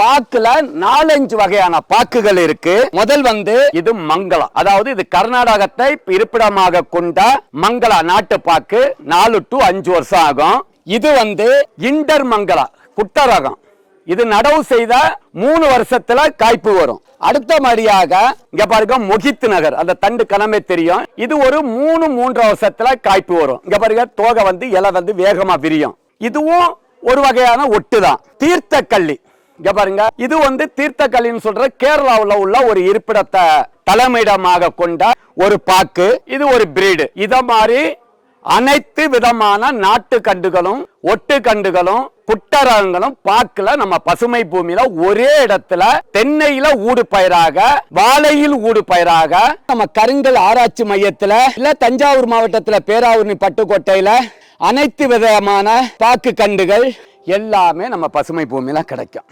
பாக்குல நாலஞ்சு வகையான பாக்குகள் இருக்கு. முதல் வந்து இது மங்களா. அதாவது இது கர்நாடகத்தை இருப்பிடமாக கொண்ட மங்களா நாட்டு பாக்கு நாலு டு அஞ்சு வருஷம் ஆகும். இது வந்து இண்டர் மங்களா குட்டரகம். இது நடவு செய்த மூணு வருஷத்துல காய்ப்பு வரும். அடுத்த மாதிரியாக இங்க பாருங்க மொகித் நகர். அந்த தண்டு கணமே தெரியும். இது ஒரு மூணு மூன்று வருஷத்துல காய்ப்பு வரும். இங்க பாருங்க தோகை வந்து இலை வந்து வேகமா விரியும். இதுவும் ஒரு வகையான ஒட்டு தான் தீர்த்த கள்ளி இங்க பாருங்க. இது வந்து தீர்த்தக்கலின்னு சொல்ற கேரளாவில் உள்ள ஒரு இருப்பிடத்தை தலைமையிடமாக கொண்ட ஒரு பாக்கு. இது ஒரு பிரீடு இத மாதிரி அனைத்து விதமான நாட்டு கண்டுகளும் ஒட்டு கண்டுகளும் குட்டரகங்களும் பாக்குல நம்ம பசுமை பூமியில ஒரே இடத்துல தென்னையில ஊடு பயிராக வாழையில் ஊடு பயிராக நம்ம கருங்கல் ஆராய்ச்சி மையத்துல இல்ல தஞ்சாவூர் மாவட்டத்துல பேராவூர்னி பட்டுக்கோட்டையில அனைத்து விதமான பாக்கு கண்டுகள் எல்லாமே நம்ம பசுமை பூமியில கிடைக்கும்.